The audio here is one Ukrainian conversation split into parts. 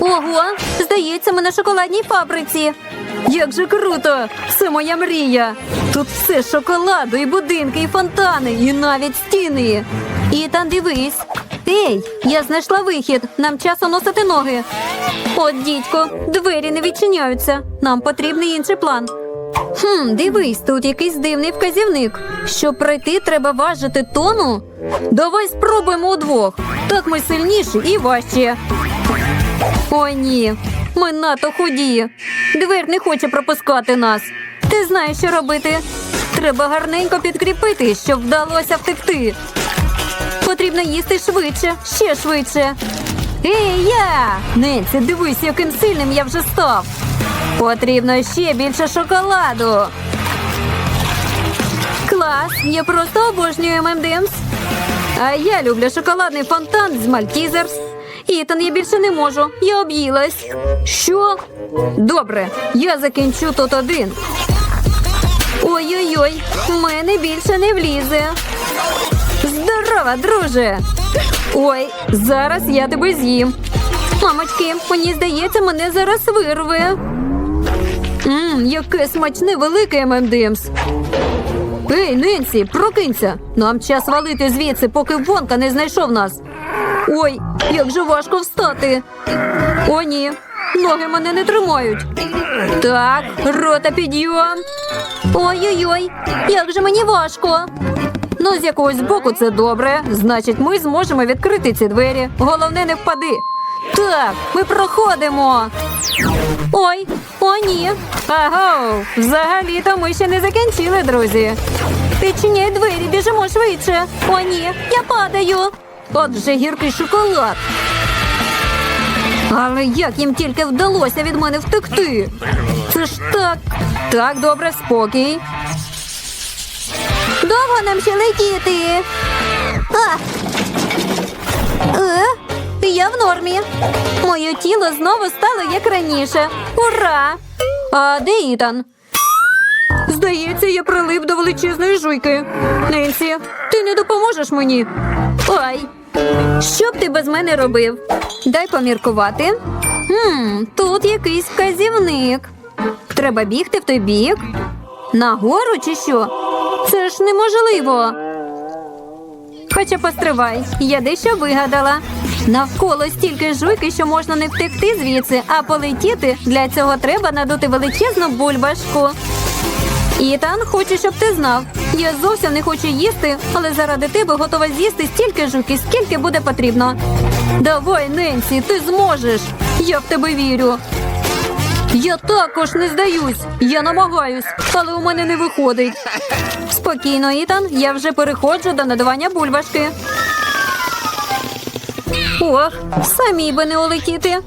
Ого, здається, ми на шоколадній фабриці. Як же круто! Це моя мрія. Тут все шоколаду, і будинки, і фонтани, і навіть стіни. І там дивись. Ей, я знайшла вихід. Нам час носити ноги. От, дідько, двері не відчиняються. Нам потрібний інший план. Хм, дивись, тут якийсь дивний вказівник. Щоб пройти, треба важити тону. Давай спробуємо удвох. Так ми сильніші і важчі. О, ні, ми надто худі. Двер не хоче пропускати нас. Ти знаєш, що робити. Треба гарненько підкріпити, щоб вдалося втекти. Потрібно їсти швидше, ще швидше. Ей, я! Ненці, дивись, яким сильним я вже став. Потрібно ще більше шоколаду. Клас! Я просто обожнюю ММДМС. А я люблю шоколадний фонтан з Мальтізерс. Ітан, я більше не можу. Я об'їлась. Що? Добре, я закінчу тут один. Ой-ой-ой, в мене більше не влізе. Здорова, друже. Ой, зараз я тебе з'їм. Мамочки, мені здається, мене зараз вирве. Мм, яке смачне велике ММДМС. Ей, Ненсі, прокинься. Нам час валити звідси, поки Вонка не знайшов нас. Ой, як же важко встати. О, ні, ноги мене не тримають. Так, рота підйом. Ой-ой-ой, як же мені важко. Ну, з якогось боку це добре. Значить, ми зможемо відкрити ці двері. Головне, не впади. Так, ми проходимо. Ой, о, ні. Аго, взагалі-то ми ще не закінчили, друзі. Відчиняй двері, біжимо швидше. О, ні, я падаю. От вже гіркий шоколад. Але як їм тільки вдалося від мене втекти? Це ж так. Так, добре, спокій. Довго нам ще летіти. А. Е, я в нормі. Моє тіло знову стало як раніше. Ура! А де Ітан? Здається, я прилип до величезної жуйки. Ненсі, ти не допоможеш мені. Ай! Що б ти без мене робив? Дай поміркувати. Хм, тут якийсь вказівник. Треба бігти в той бік. Нагору чи що? Це ж неможливо. Хоча постривай, я дещо вигадала. Навколо стільки жуйки, що можна не втекти звідси, а полетіти для цього треба надути величезну бульбашку. Ітан, хочу, щоб ти знав. Я зовсім не хочу їсти, але заради тебе готова з'їсти стільки жуки, скільки буде потрібно. Давай, Ненсі, ти зможеш. Я в тебе вірю. Я також не здаюсь. Я намагаюсь, але у мене не виходить. Спокійно, Ітан, я вже переходжу до надавання бульбашки. Ох, самі би не улетіти.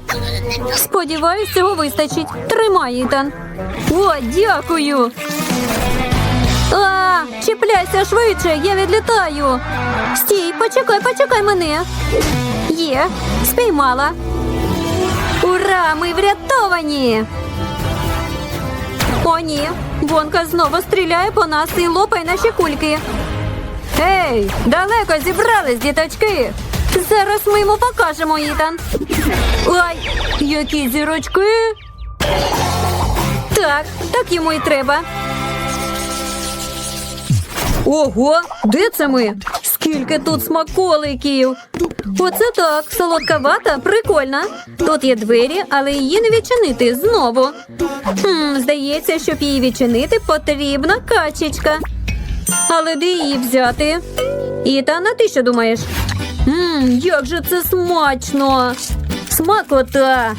Сподіваюсь, цього вистачить. Тримай, Ітан. О, дякую. А, чіпляйся швидше, я відлітаю. Стій, почекай, почекай мене. Є, спіймала. Ура! Ми врятовані! О, ні! Вонка знову стріляє по нас і лопає наші кульки. Ей, далеко зібрались, діточки. Зараз ми йому покажемо, Ітан. Ой, які зірочки. Так, так йому і треба. Ого, де це ми? Скільки тут смаколиків? Оце так, солодка вата, прикольна. Тут є двері, але її не відчинити знову. Хм, Здається, щоб її відчинити, потрібна качечка. Але де її взяти? Ітана, ти що думаєш? Мм, як же це смачно! Смакота!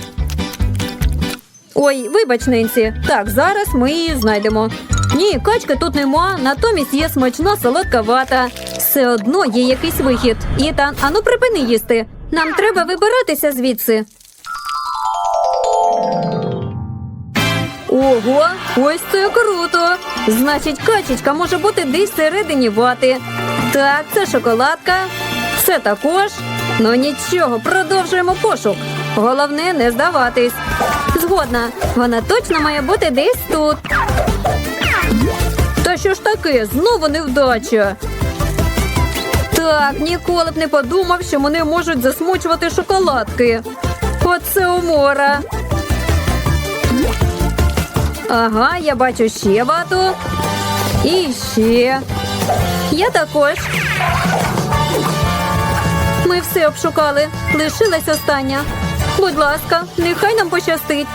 Ой, вибач, Ненсі. Так, зараз ми її знайдемо. Ні, качки тут нема, натомість є смачна солодка вата. Все одно є якийсь вихід. Ітан, ану припини їсти. Нам треба вибиратися звідси. Ого, ось це круто! Значить, качечка може бути десь всередині вати. Так, це шоколадка. Це також. Ну нічого, продовжуємо пошук. Головне не здаватись. Згодна, вона точно має бути десь тут. Та що ж таке? Знову невдача. Так, ніколи б не подумав, що мене можуть засмучувати шоколадки. Оце умора. Ага, я бачу ще вату. І ще. Я також. Ми все обшукали. Лишилась остання. Будь ласка, нехай нам пощастить.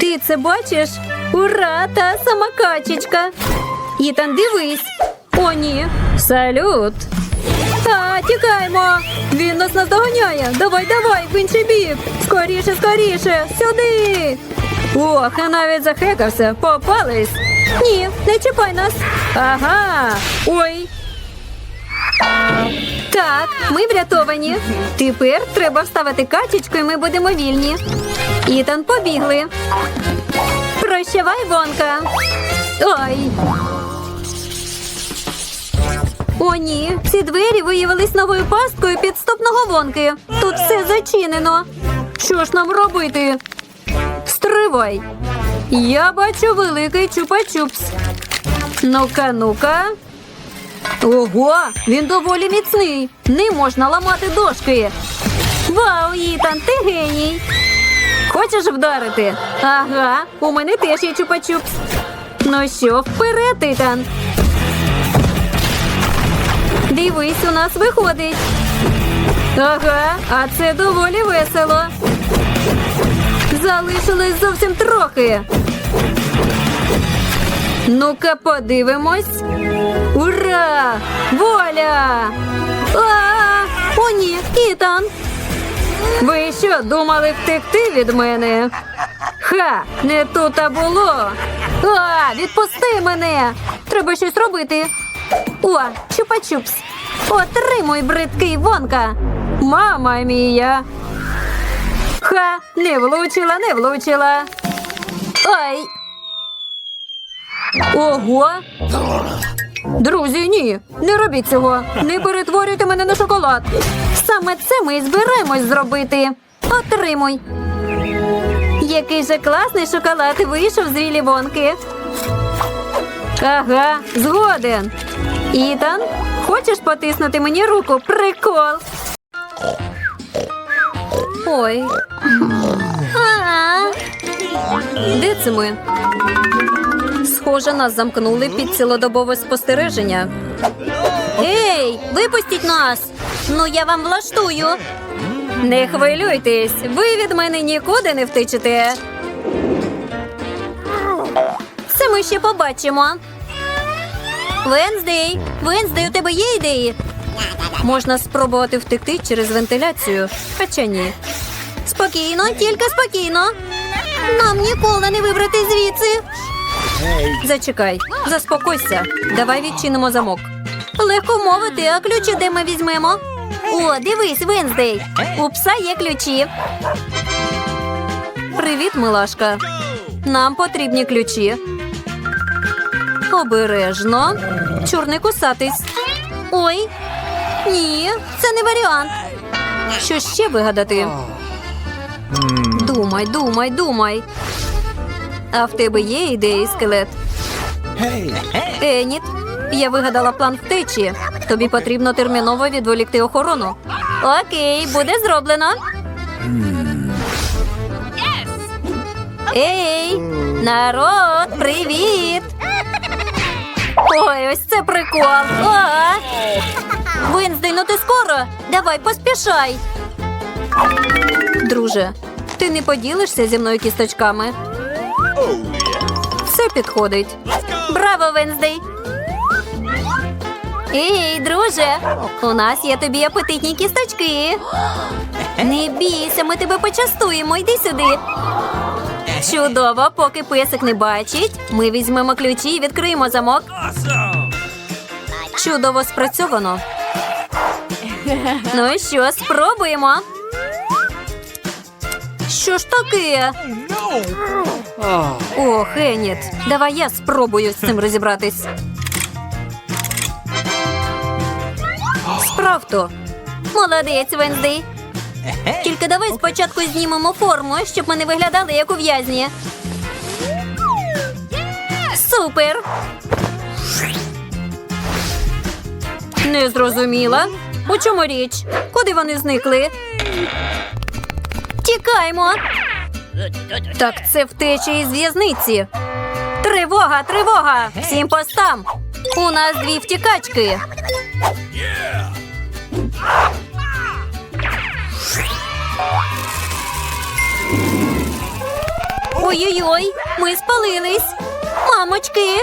Ти це бачиш? Ура! Та сама качечка. Ітан, дивись. О, ні. Салют. А, тікаємо. Він нас наздоганяє. Давай, давай, в інший бік. Скоріше, скоріше, сюди. Ох, а навіть захекався. Попались. Ні, не чіпай нас. Ага. Ой. Так, ми врятовані. Тепер треба вставити качечку, і ми будемо вільні. Ітан, побігли. Прощавай, Вонка. Ой. О, ні, ці двері виявились новою пасткою підступного вонки. Тут все зачинено. Що ж нам робити? Стривай. Я бачу великий чупа-чупс. Ну-ка, ну-ка. Ого, він доволі міцний. Не можна ламати дошки. Вау, Ітан, ти геній. Хочеш вдарити? Ага, у мене теж є чупа-чупс. Ну що, вперед, Ітан. Дивись, у нас виходить. Ага, а це доволі весело. Залишилось зовсім трохи. Ну-ка, подивимось. Ура! Воля! А, о, ні, Ітан. Ви що, думали втекти від мене? Ха, не тут а було. А, відпусти мене. Треба щось робити. О, чупа-чупс. Отримуй, бридкий вонка. Мама мія. Ха, не влучила, не влучила. Ой. Ого. Друзі, ні, не робіть цього. Не перетворюйте мене на шоколад. Саме це ми і збираємось зробити. Отримуй. Який же класний шоколад вийшов з Віллі Вонки. Ага, згоден. Ітан, хочеш потиснути мені руку? Прикол. Ой. А-а. Де це ми? Схоже, нас замкнули під цілодобове спостереження. Ей, випустіть нас! Ну я вам влаштую. Не хвилюйтесь, ви від мене нікуди не втечете. Це ми ще побачимо. Венздей, Венздей, у тебе є ідеї? Можна спробувати втекти через вентиляцію, хоча ні. Спокійно, тільки спокійно. Нам ніколи не вибрати звідси. Зачекай, заспокойся. Давай відчинимо замок. Легко мовити, а ключі де ми візьмемо? О, дивись, Венздей. У пса є ключі. Привіт, милашка. Нам потрібні ключі. Обережно. Чур не кусатись. Ой. Ні, це не варіант. Що ще вигадати? Думай, думай, думай. А в тебе є ідеї, скелет? Еніт, я вигадала план втечі. Тобі потрібно терміново відволікти охорону. Окей, буде зроблено. Ей, народ, привіт! Ой, ось це прикол. А! Винздей, ну ти скоро. Давай, поспішай. Друже, ти не поділишся зі мною кісточками? Все підходить. Браво, Венздей! Ей, друже, у нас є тобі апетитні кісточки. Не бійся, ми тебе почастуємо. Йди сюди. Чудово, поки песик не бачить. Ми візьмемо ключі і відкриємо замок. Чудово спрацьовано. Ну і що, спробуємо. Що ж таке? О, Хеніт, давай я спробую з цим розібратись. Справто. Молодець, Венздей. Тільки давай спочатку знімемо форму, щоб ми не виглядали як у в'язні. Супер. Не зрозуміла. У чому річ? Куди вони зникли? Тікаймо. Так це втеча із в'язниці. Тривога, тривога! Всім постам! У нас дві втікачки. Ой-ой-ой, ми спалились. Мамочки.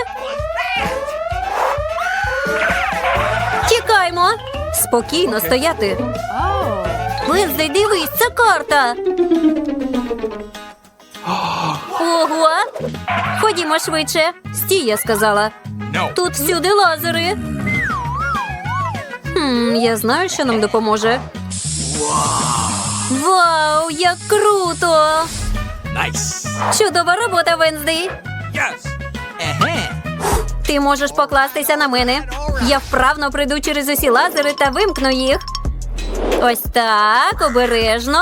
Тікаймо. Спокійно стояти. Венздей, дивись, це карта. Ого. Ходімо швидше. Стій, я сказала. Тут всюди лазери. Хм, я знаю, що нам допоможе. Вау, як круто! Чудова робота. Yes. Uh-huh. Ти можеш покластися на мене. Я вправно прийду через усі лазери та вимкну їх. Ось так, обережно.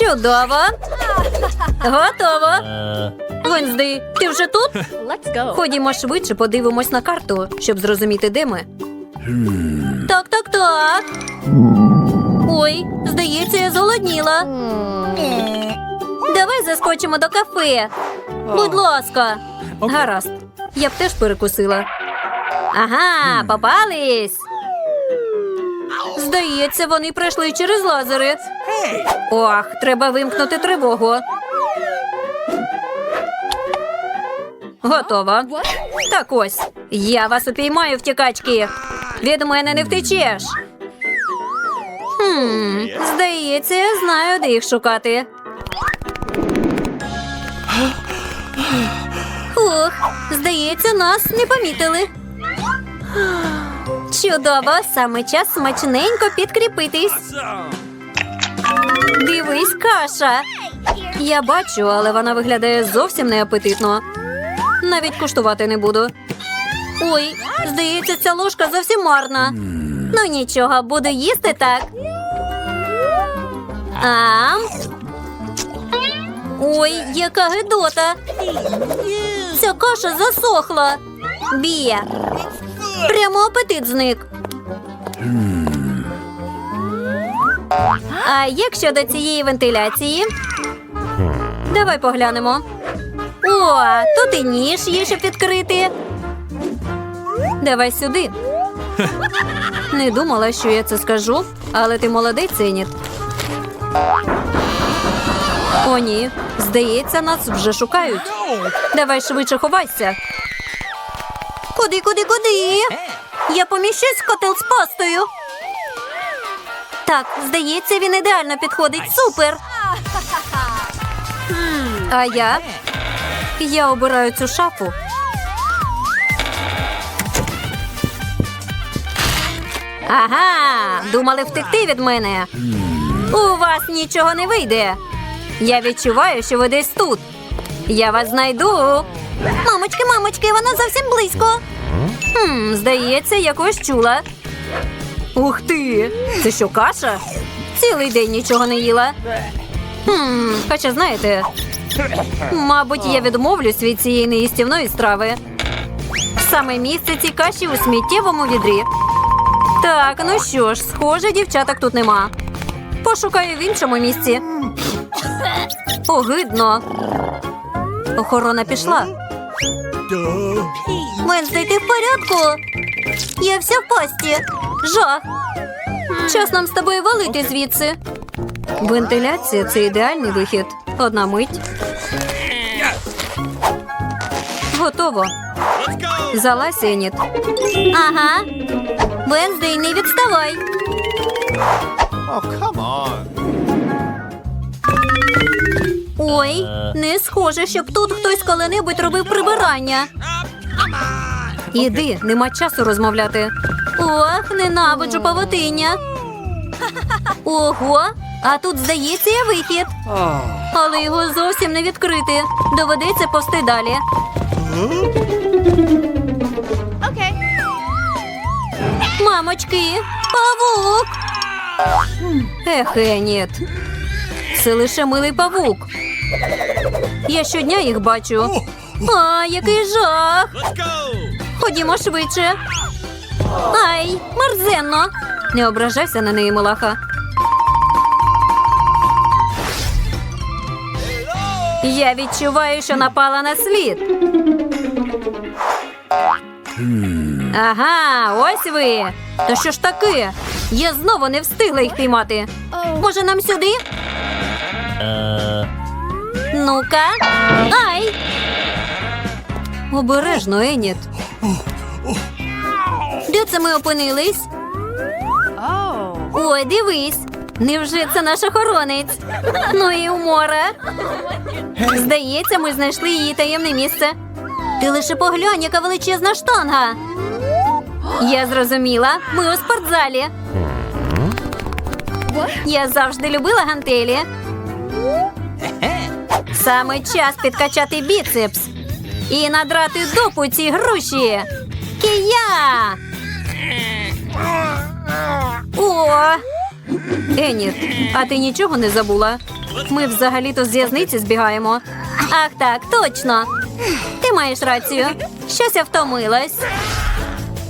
Чудово. Готово. Венздей, ти вже тут? Let's go. Ходімо швидше, подивимось на карту, щоб зрозуміти, де ми. Так, так, так. Ой, здається, я зголодніла. Давай заскочимо до кафе. Будь ласка. Гаразд. Я б теж перекусила. Ага, попались. Здається, вони пройшли через лазери. Ох, треба вимкнути тривогу. Готово. Так ось. Я вас упіймаю, втікачки. Від мене не втечеш. Хм, здається, я знаю, де їх шукати. Ох, здається, нас не помітили. Чудово, саме час смачненько підкріпитись. Дивись, каша. Я бачу, але вона виглядає зовсім неапетитно. Навіть куштувати не буду. Ой, здається, ця ложка зовсім марна. Ну нічого, буду їсти так. Ам. Ой, яка гидота. Ця каша засохла. Бія. Прямо апетит зник. А як щодо цієї вентиляції? Давай поглянемо. О, тут і ніж є, щоб відкрити. Давай сюди. Не думала, що я це скажу, але ти молодець, Еніт. О, ні. Здається, нас вже шукають. Давай швидше ховайся. Куди, куди, куди? Я поміщусь в котел з пастою. Так, здається, він ідеально підходить. Супер. А я? Я обираю цю шафу. Ага, думали втекти від мене. У вас нічого не вийде. Я відчуваю, що ви десь тут. Я вас знайду. Мамочки, мамочки, вона зовсім близько. Хм, здається, якось чула. Ух ти! Це що, каша? Цілий день нічого не їла. Хм, хоча знаєте, мабуть, я відмовлюсь від цієї неїстівної страви. Саме місце цій каші у сміттєвому відрі. Так, ну що ж, схоже, дівчаток тут нема. Пошукаю в іншому місці. Огидно. Охорона пішла. Венздей, ти в порядку? Я вся в пасті. Жах. Час нам з тобою валити звідси. Вентиляція це ідеальний вихід. Одна мить. Готово. Залазь, Еніт. Ага. Венздей, не відставай. Oh, come. Ой, не схоже, щоб тут хтось коли-небудь робив прибирання. Іди, нема часу розмовляти. Ох, ненавиджу павутиння. Ого, а тут, здається, є вихід. Але його зовсім не відкрити. Доведеться повсти далі. Мамочки, павук. Ех, Еніт. Це лише милий павук. Я щодня їх бачу. А, який жах! Ходімо швидше. Ай, мерзенно. Не ображайся на неї, Малаха. Я відчуваю, що напала на слід. Ага, ось ви. Та що ж таке? Я знову не встигла їх піймати. Може, нам сюди? Ну-ка. Ай! Обережно, Еніт. Де це ми опинились? Ой, дивись. Невже це наш охоронець? Ну і умора. Здається, ми знайшли її таємне місце. Ти лише поглянь, яка величезна штанга. Я зрозуміла, ми у спортзалі. Я завжди любила гантелі. Саме час підкачати біцепс і надрати дупу цій груші. Кия! О! Еніт, а ти нічого не забула? Ми взагалі-то з в'язниці збігаємо. Ах так, точно. Ти маєш рацію. Щось я втомилась.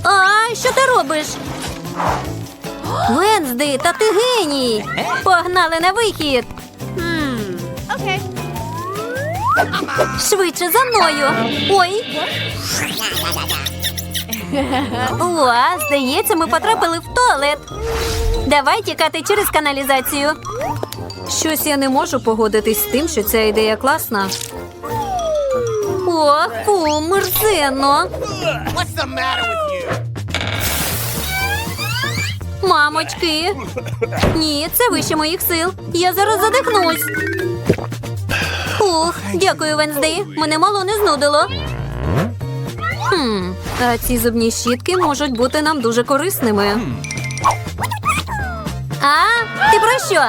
А, що ти робиш? Вензди, та ти геній! Погнали на вихід! Швидше за мною. Ой. О, здається, ми потрапили в туалет. Давай тікати через каналізацію. Щось я не можу погодитись з тим, що ця ідея класна. Ох, фу, мерзенно. Мамочки. Ні, це вище моїх сил. Я зараз задихнусь. Ух, дякую, Венздей. Мене мало не знудило. Хм, а ці зубні щітки можуть бути нам дуже корисними. А, ти про що?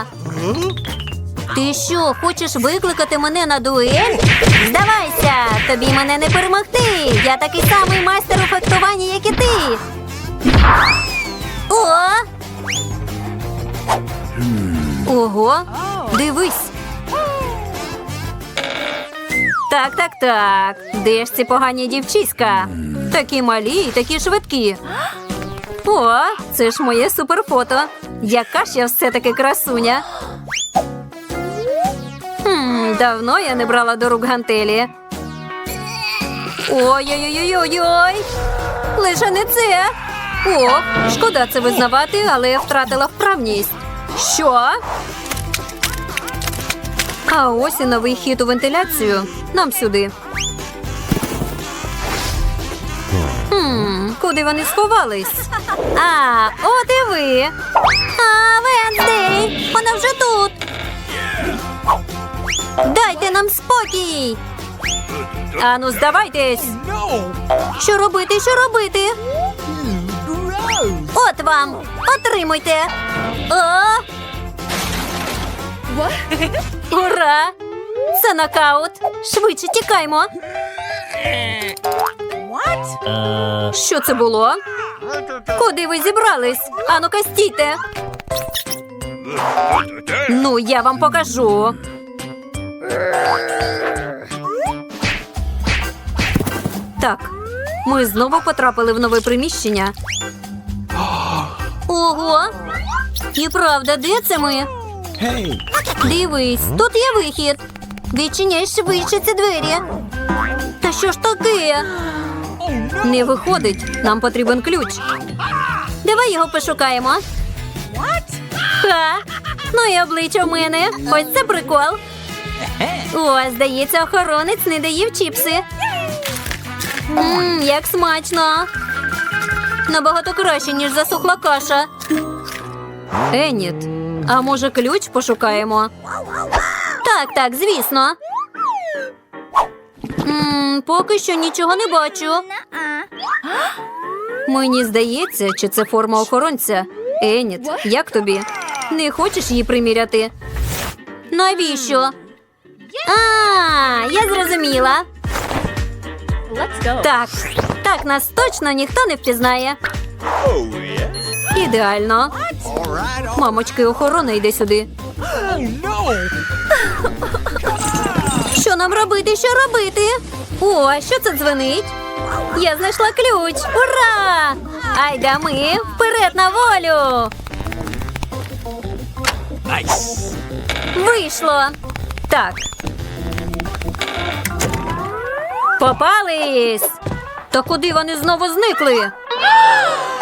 Ти що, хочеш викликати мене на дуель? Здавайся, тобі мене не перемогти. Я такий самий майстер у фехтуванні, як і ти. О! Ого, дивись. Так, так, так. Де ж ці погані дівчиська? Такі малі і такі швидкі. О, це ж моє суперфото. Яка ж я все-таки красуня. Хм, давно я не брала до рук гантелі. Ой-ой-ой-ой-ой. Лише не це. О, шкода це визнавати, але я втратила вправність. Що? А ось і новий хід у вентиляцію. Нам сюди. Хм, куди вони сховались? А, от і ви. А, Венздей, вона вже тут. Дайте нам спокій. Ану, здавайтесь. Що робити, що робити? От вам, отримуйте. О! Ура! Це нокаут. Швидше тікаймо. Що це було? Куди ви зібрались? Ану-ка стійте. Ну, я вам покажу. Так, ми знову потрапили в нове приміщення. Ого! І правда, де це ми? Hey! Дивись, тут є вихід. Відчиняй швидше ці двері. Та що ж таке? Не виходить. Нам потрібен ключ. Давай його пошукаємо. Ха! Ну і обличчя в мене. Ось це прикол. О, здається, охоронець не доїв чіпси. Мм, як смачно. Набагато краще, ніж засохла каша. Еніт, а може ключ пошукаємо? Так, так, звісно. М, поки що нічого не бачу. Мені здається, чи це форма охоронця. Еніт, як тобі? Не хочеш її приміряти? Навіщо? А, я зрозуміла. Так, так нас точно ніхто не впізнає. Oh. Ідеально. Мамочки, охорона йде сюди. Що нам робити? Що робити? О, що це дзвенить? Я знайшла ключ. Ура! Айда ми вперед на волю! Вийшло. Так. Попались. То куди вони знову зникли?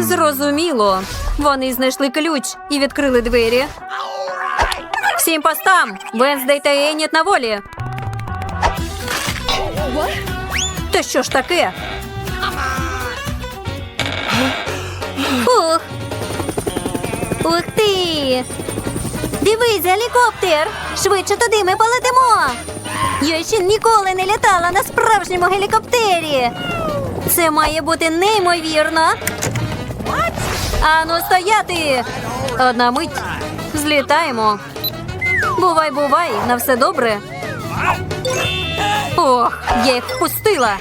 Зрозуміло. Вони знайшли ключ і відкрили двері. Всім постам! Венздей та Еніт на волі. Та що ж таке? Ух, Ух ти! Дивись, гелікоптер! Швидше туди ми полетимо! Я ще ніколи не літала на справжньому гелікоптері. Це має бути неймовірно. Ану, стояти! Одна мить. Злітаємо. Бувай, бувай, на все добре. Ох, я їх впустила.